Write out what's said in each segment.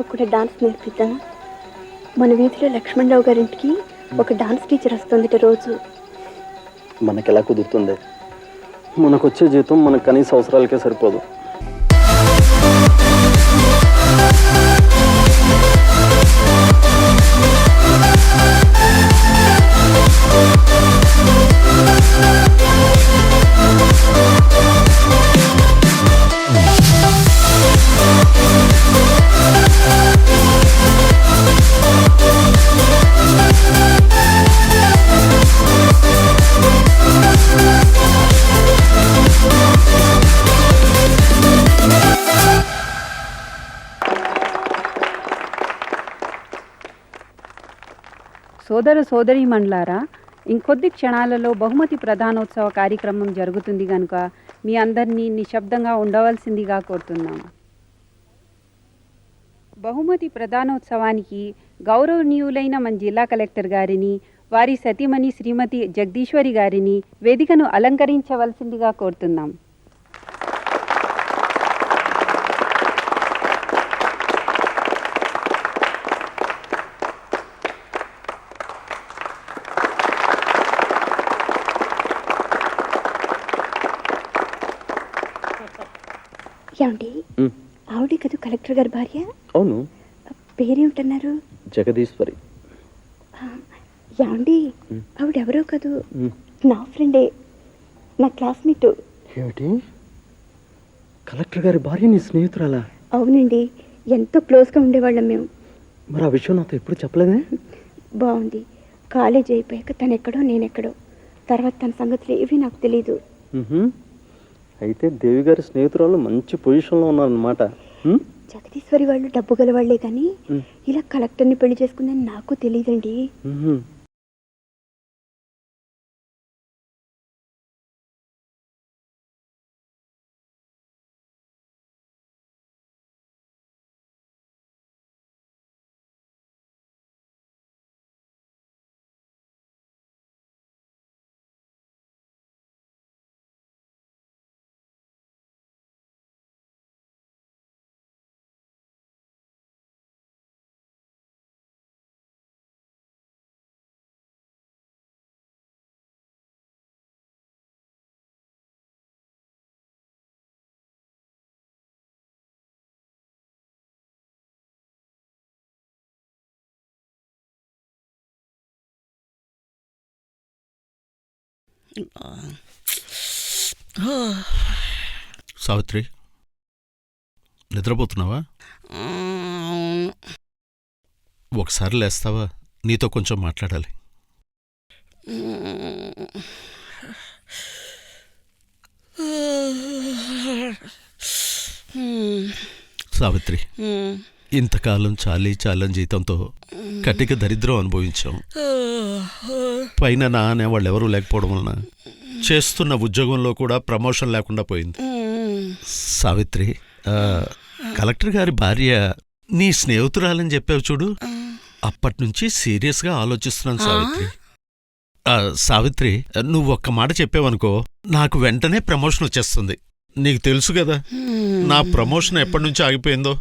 కూడా డాన్స్ నేర్పిద్దాం. మన వీధిలో లక్ష్మణరావు గారింటికి ఒక డాన్స్ టీచర్ వస్తుంది రోజు. మనకెలా కుదురుతుంది? మనకొచ్చే జీతం మనకు కనీస అవసరాలకే సరిపోదు. సోదర సోదరీమణులారా ఇంకొద్ది క్షణాలలో బహుమతి ప్రధానోత్సవ కార్యక్రమం జరుగుతుంది కనుక మీ అందరినీ నిశ్శబ్దంగా ఉండవలసిందిగా కోరుతున్నాము బహుమతి ప్రధానోత్సవానికి గౌరవనీయులైన మన జిల్లా కలెక్టర్ గారిని వారి సతీమణి శ్రీమతి జగదీశ్వరి గారిని వేదికను అలంకరించవలసిందిగా కోరుతున్నాం. ఏమండి? ఆవిడే కదా కలెక్టర్ గారి భార్య? అవును. పేరేమిటన్నారు? జగదీశ్వరి. ఏమండి. ఆవిడెవరో కాదు? నా ఫ్రెండే. నా క్లాస్మేట్. ఏమిటి? కలెక్టర్ గారి భార్య నీ స్నేహితురాలా? అవునండి. ఎంతో క్లోజ్గా ఉండేవాళ్ళం మేము. మరి ఆ విషయం నాతో ఎప్పుడు చెప్పలేదే? బాగుంది. కాలేజ్ అయిపోయాక తను ఎక్కడో నేనెక్కడో. తర్వాత తన సంగతులు ఏవి నాకు తెలియదు ఉహుం. అయితే దేవి గారి స్నేహితురాలు మంచి పొజిషన్లో ఉన్నారనమాట జగదీశ్వరి వాళ్ళు డబ్బు గల వాళ్ళే కానీ ఇలా కలెక్టర్ని పెళ్ళి చేసుకుందని నాకు తెలియదండి సావిత్రి నిద్రపోతున్నావా? ఒకసారి లేస్తావా? నీతో కొంచెం మాట్లాడాలి. సావిత్రి ఇంతకాలం చాలీ చాలని జీతంతో కటిక దరిద్రం అనుభవించాం. పైన నా అనేవాళ్ళు ఎవరూ లేకపోవడం వలన చేస్తున్న ఉద్యోగంలో కూడా ప్రమోషన్ లేకుండా పోయింది. సావిత్రి కలెక్టర్ గారి భార్య నీ స్నేహితురాలని చెప్పావు చూడు. అప్పటి నుంచి సీరియస్గా ఆలోచిస్తున్నాను సావిత్రి. సావిత్రి నువ్వు ఒక్క మాట చెప్పావనుకో నాకు వెంటనే ప్రమోషన్ వచ్చేస్తుంది. నీకు తెలుసు కదా నా ప్రమోషన్ ఎప్పటి నుంచి ఆగిపోయిందో.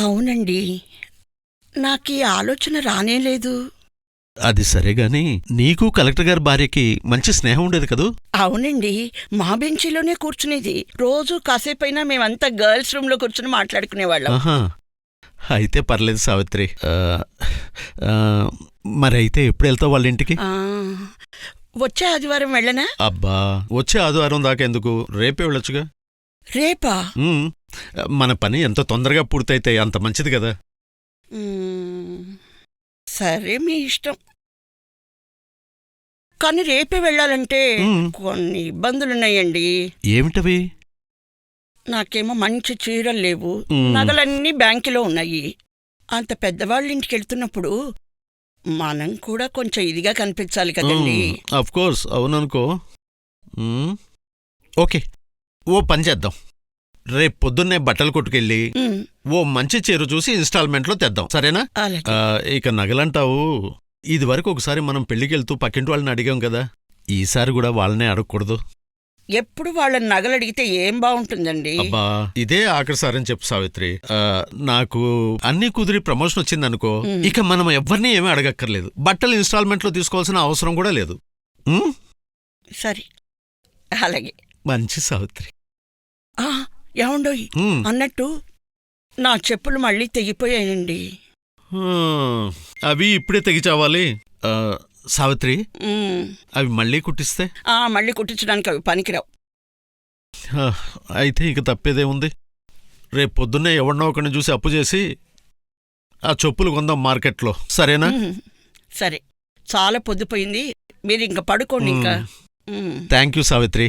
అవునండి. నాకు ఈ ఆలోచన రానే లేదు. అది సరే గాని నీకు కలెక్టర్ గారి భార్యకి మంచి స్నేహం ఉండేది కదూ? అవునండి. మా బెంచీలోనే కూర్చునేది. రోజు కాసేపైనా మేమంతా గర్ల్స్ రూమ్లో కూర్చుని మాట్లాడుకునేవాళ్ళం. ఆహా. అయితే పర్లేదు సావిత్రి. ఆ, ఆ, మరైతే ఎప్పుడు వెళ్తావు వాళ్ళ ఇంటికి? ఆ, వచ్చే ఆదివారం వెళ్ళనా? అబ్బా వచ్చే ఆదివారం దాకా ఎందుకు? రేపే వెళ్ళొచ్చుగా. రేపా? మన పని ఎంత తొందరగా పూర్తయితే అంత మంచిది కదా. మ్మ్. సరే మీ ఇష్టం. కానీ రేపే వెళ్ళాలంటే మ్మ్. కొన్ని ఇబ్బందులున్నాయండి ఏమిటవి? నాకేమో మంచి చీరలు లేవు. మ్మ్. నగలన్నీ బ్యాంకులో ఉన్నాయి. అంత పెద్దవాళ్ళ ఇంటికి వెళ్తున్నప్పుడు మనం కూడా కొంచెం ఇదిగా కనిపించాలి కదండి. అఫ్ కోర్స్ అవుననుకో. ఓకే. ఓ పని చేద్దాం. రేపు పొద్దున్నే బట్టలు కొట్టుకెళ్ళి. ఓ మంచి చీర చూసి ఇన్స్టాల్మెంట్లో తెద్దాం. సరేనా? అలాగే ఆ, ఇక నగలంటావు. ఇది వరకు ఒకసారి మనం పెళ్ళికెళ్తూ పక్కింటి వాళ్ళని అడిగాం కదా. ఈసారి కూడా వాళ్ళనే అడగకూడదు. ఎప్పుడు వాళ్ళని నగలు అడిగితే ఏం బాగుంటుందండి? అబ్బా ఇదే ఆఖరిసారి అని చెప్పు సావిత్రి. ఆ, నాకు అన్ని కుదిరి ప్రమోషన్ వచ్చింది అనుకో ఇక మనం ఎవరిని ఏమీ అడగక్కర్లేదు. బట్టలు ఇన్స్టాల్మెంట్లో తీసుకోవాల్సిన అవసరం కూడా లేదు. ఉమ్? సరే. అలాగే. మంచి సావిత్రి. ఆ, ఏమండోయ్? ఉమ్. అన్నట్టు నా చెప్పులు మళ్ళీ తెగిపోయాయండి. అవి ఇప్పుడే తెగి చావాలి ఆ, సావిత్రి ఉమ్, అవి మళ్ళీ కుట్టిస్తే? ఆ, మళ్ళీ కుట్టించడానికి అవి పనికిరావు. ఆ, అయితే ఇక తప్పేదే ఉంది. రేపు పొద్దున్నే ఎవరినో ఒకరిని చూసి అప్పు చేసి ఆ చెప్పులు కొందాం మార్కెట్లో. సరేనా? ఉమ్, సరే. చాలా పొద్దుపోయింది. మీరు ఇంక పడుకోండి ఇంకా. ఉమ్. Thank you Savitri.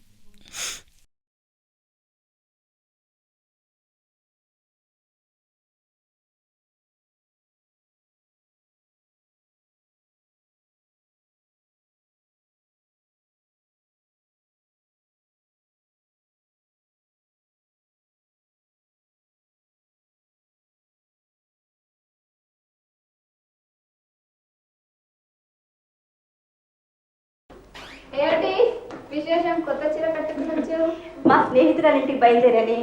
విశేషం కొత్త చీర కట్టుకుని వచ్చావు? మా స్నేహితురాలింటికి బయలుదేరని.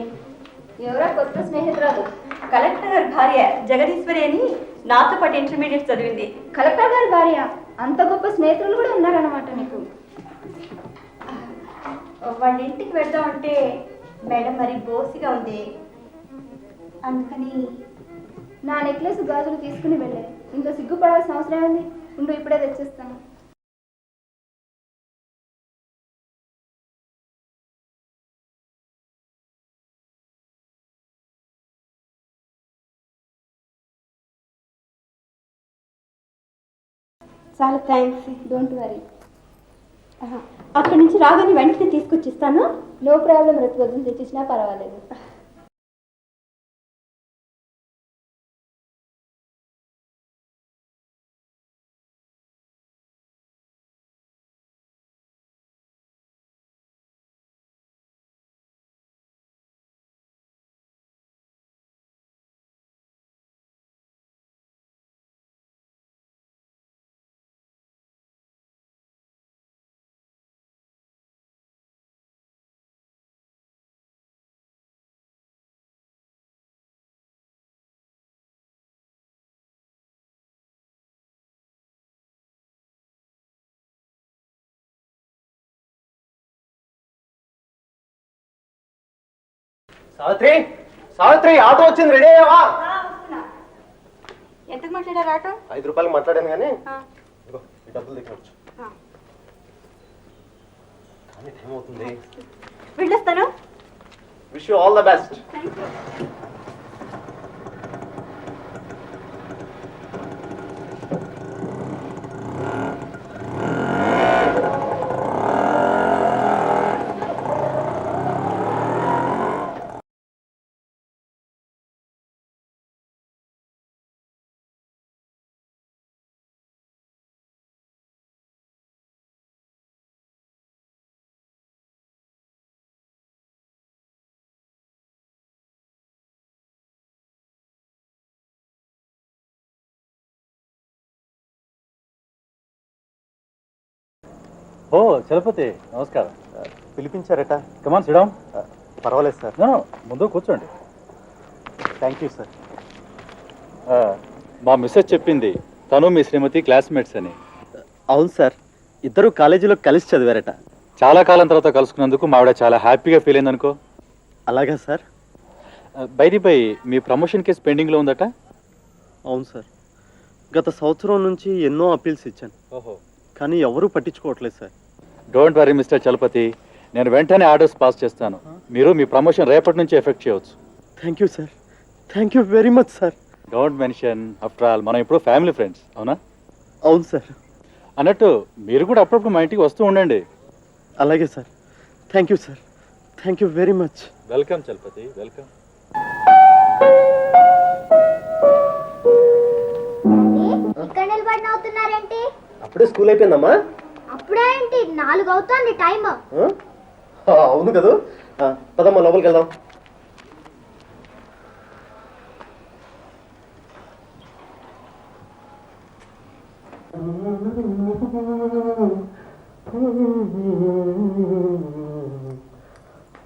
ఎవరా కొత్త స్నేహితురాలు? కలెక్టర్ గారి భార్య జగదీశ్వరి అని నాతో పాటు ఇంటర్మీడియట్ చదివింది. కలెక్టర్ గారి భార్య? అంత గొప్ప స్నేహితులు కూడా ఉన్నారన్నమాట నీకు వాళ్ళ ఇంటికి వెళ్దామంటే మేడం మరి బోసిగా ఉంది. అందుకని నా నెక్లెస్ గాజులు తీసుకుని వెళ్ళే. ఇంకా సిగ్గుపడాల్సిన అవసరం ఉంది ఉండు ఇప్పుడే తెచ్చిస్తాను. చాలా థ్యాంక్స్ డోంట్ వరీ అక్కడి నుంచి రాగానే వెంటనే తీసుకొచ్చిస్తాను నో ప్రాబ్లం రేపు పొద్దున్న తెచ్చిచ్చినా పర్వాలేదు. సావిత్రి సావిత్రి ఆటో వచ్చింది రెడీ అయ్యావా? ఎంతకు మాట్లాడారు ఆటో? ఐదు రూపాయలు మాట్లాడాను కానీ ఇదిగో, ఈ డబ్బులు దిగవచ్చు కానీ టైం అవుతుంది. వెళ్ళొస్తాను. Wish you all the best ఓ చలపతి నమస్కారం. పిలిపించారట. కమాన్ సిడౌన్ పర్వాలేదు సార్. ముందు కూర్చోండి. థ్యాంక్ యూ సార్ మా మిస్సెస్ చెప్పింది తను మీ శ్రీమతి క్లాస్మేట్స్ అని. అవును సార్. ఇద్దరు కాలేజీలో కలిసి చదివారట. చాలా కాలం తర్వాత కలుసుకున్నందుకు మా ఆవిడ చాలా హ్యాపీగా ఫీల్ అయింది అనుకో అలాగా సార్? బైది బై మీ ప్రమోషన్ కేసు పెండింగ్లో ఉందట? అవును సార్. గత సంవత్సరం నుంచి ఎన్నో అప్పీల్స్ ఇచ్చాను. ఓహో. కానీ ఎవరూ పట్టించుకోవట్లేదు sir. Don't worry mister Chalapathi నేను వెంటనే ఆర్డర్స్ పాస్ చేస్తాను. మీరు మీ ప్రమోషన్ రేపటి నుంచి ఎఫెక్ట్ చేయవచ్చు. Thank you sir thank you very much sir don't mention after all మనం ఇప్పుడు ఫ్యామిలీ ఫ్రెండ్స్ అవునా? అవును సార్ అన్నట్టు మీరు కూడా అప్పుడప్పుడు మా ఇంటికి వస్తూ ఉండండి. అలాగే sir thank you sir thank you very much welcome Chalapathi welcome ఇక్కడ అప్పుడే స్కూల్ అయిపోయిందమ్మా. అప్పుడే ఏంటి? నాలుగు అవుతుంది టైం అవును కదా. పదమ్మా లోపలికి వెళ్దాం.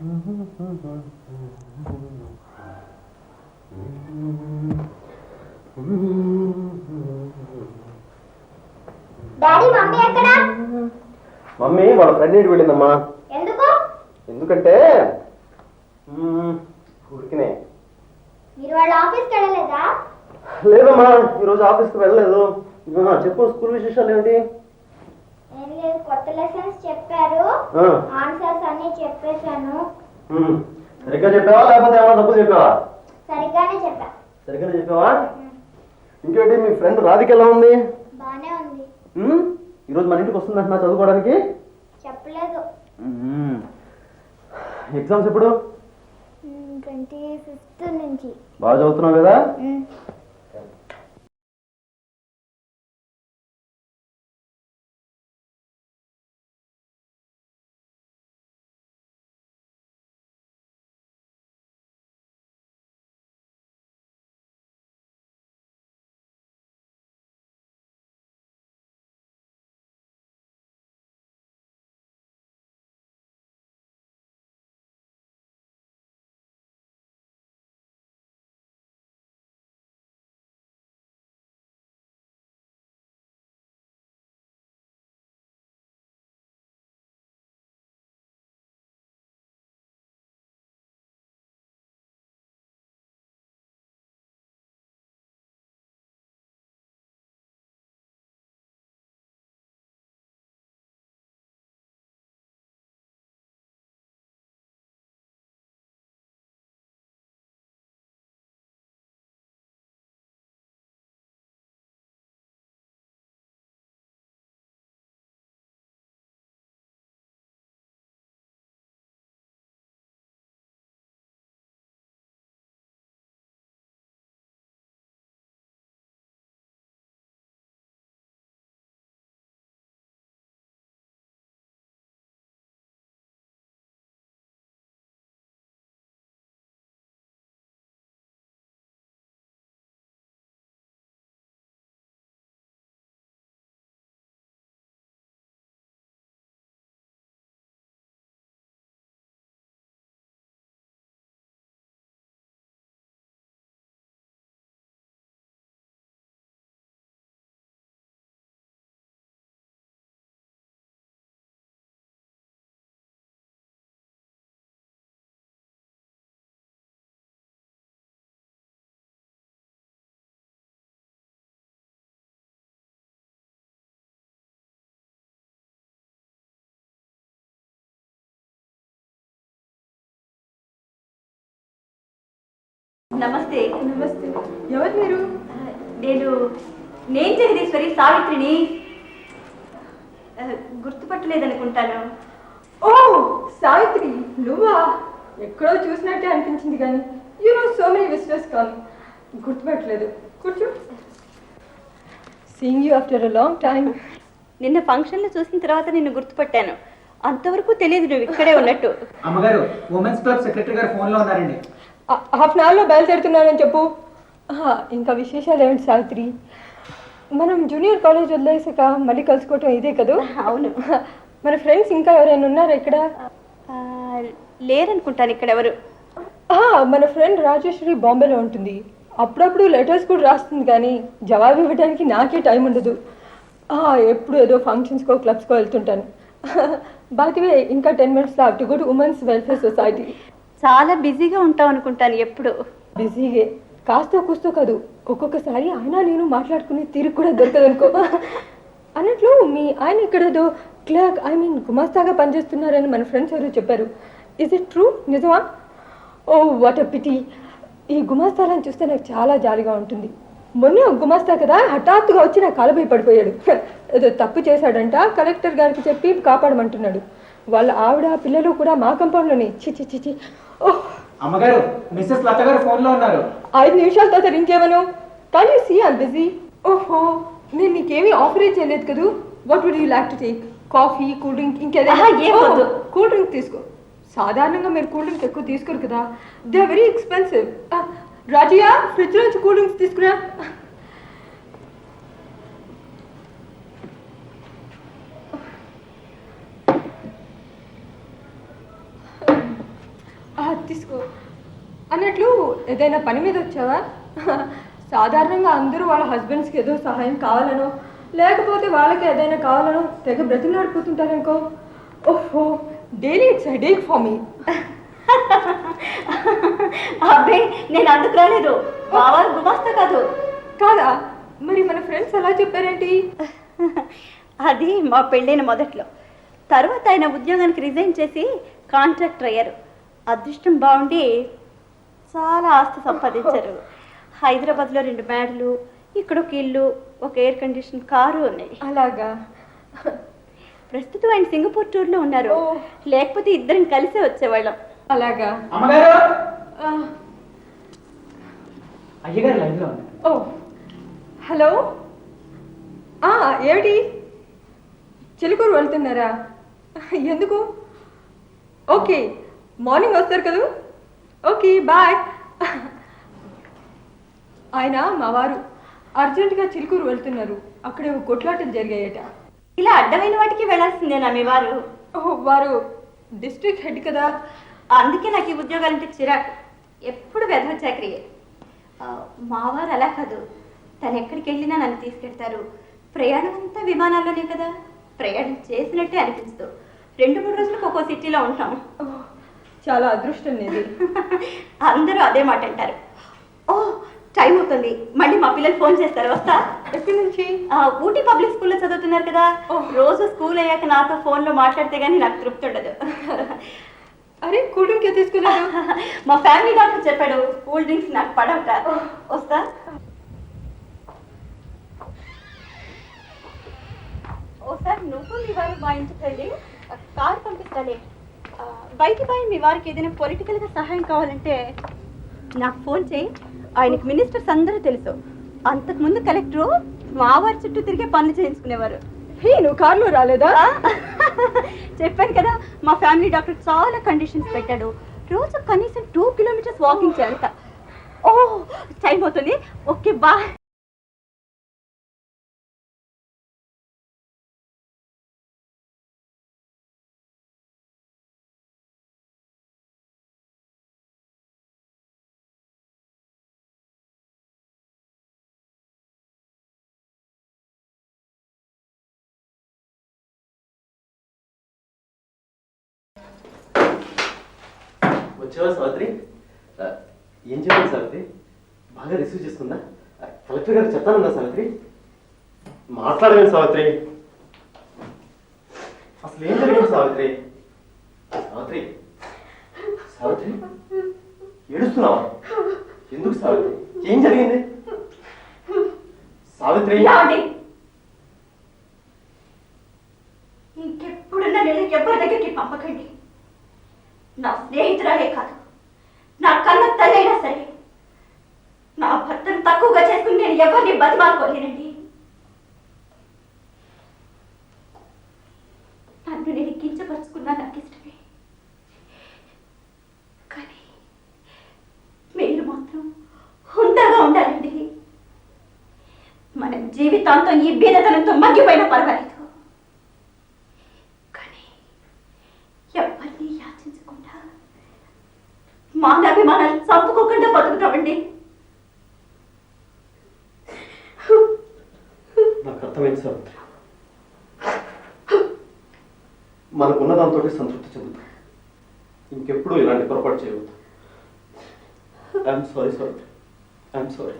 Mm-hmm. వాళ్ళ ఫ్రెండ్ ఇంటికి వెళ్ళిందమ్మా. ఎందుకు? ఎందుకంటే ఊరికినే. మీరు వాళ్ళ ఆఫీస్కి వెళ్ళలేదా? లేదమ్మా ఈరోజు ఆఫీస్కి వెళ్ళలేదు. చెప్పు స్కూల్ విశేషాలు ఏమిటి కొత్త లెసన్స్ చెప్పారు. ఆ, ఆన్సర్స్ అన్ని చెప్పేశాను. మ్మ్. సరిగ్గా చెప్పావా లేకపోతే ఏమైనా తప్పు చెప్పావా? సరిగ్గానే చెప్పా. సరిగ్గానే చెప్పావా? ఇంకేంటి మీ ఫ్రెండ్ రాధిక ఎలా ఉంది? బానే ఉంది. మ్మ్? ఈరోజు మన ఇంటికి వస్తుందంటున్నా చదువుకోవడానికి? చెప్పలేదు. ఎగ్జామ్స్ ఎప్పుడు? ట్వంటీ ఫిఫ్త్ నుంచి. బాగా చదువుతున్నావు కదా? నమస్తే. నమస్తే. ఎవరు మీరు? నేను నేను జగదీశ్వరి సావిత్రిని. గుర్తుపట్టలేదనుకుంటాను. ఓ సావిత్రి నువ్వా? ఎక్కడో చూసినట్టే అనిపించింది కానీ you know so many visitors come గుర్తుపెట్టలేదు. కూర్చో. Seeing you after a long time నిన్న ఫంక్షన్లో చూసిన తర్వాత నిన్ను గుర్తుపట్టాను. అంతవరకు తెలియదు నువ్వు ఇక్కడే ఉన్నట్టు. అమ్మగారు ఉమెన్స్ క్లబ్ సెక్రటరీ గారు ఫోన్లో ఉన్నారండి. హాఫ్ అన్ అవర్లో బయలుదేరుతున్నానని చెప్పు. ఇంకా విశేషాలు ఏమిటి సావిత్రి? మనం జూనియర్ కాలేజ్ వదిలేసాక మళ్ళీ కలుసుకోవటం ఇదే కదూ? అవును. మన ఫ్రెండ్స్ ఇంకా ఎవరైనా ఉన్నారా ఇక్కడ? లేరనుకుంటాను ఇక్కడ ఎవరు మన ఫ్రెండ్ రాజేశ్వరి బాంబేలో ఉంటుంది. అప్పుడప్పుడు లెటర్స్ కూడా రాస్తుంది కానీ జవాబు ఇవ్వడానికి నాకే టైం ఉండదు. ఎప్పుడు ఏదో ఫంక్షన్స్కో క్లబ్స్కో వెళ్తుంటాను. బాతివే ఇంకా టెన్ మినిట్స్లో to go to women's welfare society. చాలా బిజీగా ఉంటావు అనుకుంటాను ఎప్పుడు. బిజీగే. కాస్తో కూస్తో కాదు. ఒక్కొక్కసారి ఆయన నేను మాట్లాడుకునే తీరు కూడా దొరకదనుకో. అన్నట్లు మీ ఆయన ఇక్కడేదో క్లర్క్ ఐ మీన్ గుమాస్తాగా పనిచేస్తున్నారని మన ఫ్రెండ్స్ ఎవరో చెప్పారు. ఇస్ ఇట్ ట్రూ నిజమా? ఓ వాట్ అ పిటి ఈ గుమాస్తాలను చూస్తే నాకు చాలా జాలిగా ఉంటుంది. మొన్న గుమాస్తా కదా హఠాత్తుగా వచ్చి నా కాలపై పడిపోయాడు. ఏదో తప్పు చేశాడంట. కలెక్టర్ గారికి చెప్పి కాపాడమంటున్నాడు. వాళ్ళ ఆవిడ పిల్లలు కూడా మా కంపౌండ్లోనే. చి చి చి చి ఓహ్. అమ్మగారు మిస్సెస్ లత గారు ఫోన్లో ఉన్నారు. ఐదు నిమిషాల తర్వాత ఇంకేమను కానీ సీ ఐమ్ బిజీ. ఓహో నేను నీకేమీ ఆఫర్ చేయలేదు కదూ? What would you like to take coffee cool drink వద్దు. కూల్ డ్రింక్ తీసుకో. సాధారణంగా మీరు కూల్ డ్రింక్ ఎక్కువ తీసుకోరు కదా. They are very expensive Razia fridge నుంచి కూల్ డ్రింక్స్ తీసుకురా ఆ, తీసుకో. అన్నట్లు ఏదైనా పని మీద వచ్చావా? సాధారణంగా అందరూ వాళ్ళ హస్బెండ్స్కి ఏదో సహాయం కావాలనో లేకపోతే వాళ్ళకి ఏదైనా కావాలనో తెగ బ్రతిలాడిపోతుంటారనుకో ఓహో daily it's headache for me అబ్బే నేను అందుకు రాలేదు. బావా గుమాస్తా కాదు. కాదా? మరి మన ఫ్రెండ్స్ అలా చెప్పారేంటి? అది మా పెళ్ళైన మొదట్లో. తర్వాత ఆయన ఉద్యోగానికి రిజైన్ చేసి కాంట్రాక్టర్ అయ్యారు. అదృష్టం బాగుండి చాలా ఆస్తి సంపాదించారు. హైదరాబాద్లో రెండు మేడలు ఇక్కడ ఒక ఇల్లు ఒక ఎయిర్ కండిషన్ కారు ఉన్నాయి. అలాగా? ప్రస్తుతం ఆయన సింగపూర్ టూర్లో ఉన్నారు. లేకపోతే ఇద్దరం కలిసే వచ్చేవాళ్ళం. అలాగా? ఓ. హలో? ఆ, ఏమిటి? చిలుకూరు వెళ్తున్నారా? ఎందుకు? ఓకే. మార్నింగ్ వస్తారు కదా? Okay bye. ఆయన మా వారు అర్జెంటుగా చిలుకూరు వెళ్తున్నారు. అక్కడ ఒక కొట్లాటలు జరిగాయట. ఇలా అడ్డమైన వాటికి వెళ్ళాల్సిందేనా మీ వారు? వారు డిస్ట్రిక్ట్ హెడ్ కదా. అందుకే నాకు ఈ ఉద్యోగాలంటే చిరాకు. ఎప్పుడు వెధవ చాకరియే మావారు అలా కాదు. తను ఎక్కడికి వెళ్ళినా నన్ను తీసుకెళ్తారు. ప్రయాణం అంతా విమానాల్లోనే కదా. ప్రయాణం చేసినట్టే అనిపించదు రెండు మూడు రోజులకు ఒక్కో సిటీలో ఉంటాం. చాలా అదృష్టం లేదు అందరూ అదే మాట అంటారు. ఓ టైం అవుతుంది. మళ్ళీ మా పిల్లలు ఫోన్ చేస్తారు. వస్తా. ఎక్కడి నుంచి? ఊటీ పబ్లిక్ స్కూల్లో చదువుతున్నారు కదా. రోజు స్కూల్ అయ్యాక నాతో ఫోన్లో మాట్లాడితే కానీ నాకు తృప్తి ఉండదు. అరే కూల్ డ్రింక్ తీసుకున్నారు? మా ఫ్యామిలీ డాక్టర్ చెప్పాడు కూల్ డ్రింక్స్ నాకు పడవట. వస్తా. ఓసారి నువ్వు మీ వారు మా ఇంటికి వెళ్ళి కార్ పంపిస్తాలే. బయటి పై మీ వారికి ఏదైనా పొలిటికల్గా సహాయం కావాలంటే నాకు ఫోన్ చేయి. ఆయనకి మినిస్టర్స్ అందరూ తెలుసు. అంతకుముందు కలెక్టరు మా వారి చుట్టూ తిరిగే పనులు చేయించుకునేవారు. హే నువ్వు కార్లో రాలేదా? చెప్పాను కదా మా ఫ్యామిలీ డాక్టర్ చాలా కండిషన్స్ పెట్టాడు. రోజు కనీసం టూ కిలోమీటర్స్ వాకింగ్ చేస్తా ఓ. టైం అవుతుంది. ఓకే బాయ్ వచ్చావా సావిత్రి? ఏం చెప్పాను సావిత్రి? బాగా రిసీవ్ చేసుకుందా? కలెక్టర్ గారు చెప్తానన్నా సావిత్రి. మాట్లాడలేదు సావిత్రి. అసలు ఏం జరిగింది సావిత్రి? సావిత్రి సావిత్రి ఏడుస్తున్నావా? ఎందుకు సావిత్రి? ఏం జరిగింది? సావిత్రి. ఇంకెప్పుడున్నా ఇంకెప్పుడు ఎవరి దగ్గరికి పంపకండి. నా స్నేహితురాలే కాదు. నా కన్న తల్లైనా సరే నా భర్తను తక్కువగా చేసుకుని నేను ఎవరిని బతిమాలుకోలేనండి. నన్ను నేను కించపరుచుకున్నా నాకు ఇష్టమే కానీ మీరు మాత్రం హుందాగా ఉండాలండి. మన జీవితాంతం ఈ బీదతనంతో మగ్గిపోయినా పర్వాలేదు. సావిత్రి మనకున్న దాంతో సంతృప్తి చెందుతాం. ఇంకెప్పుడు ఇలాంటి పొరపాటు చేయవద్దు. I'm sorry Savitri I'm sorry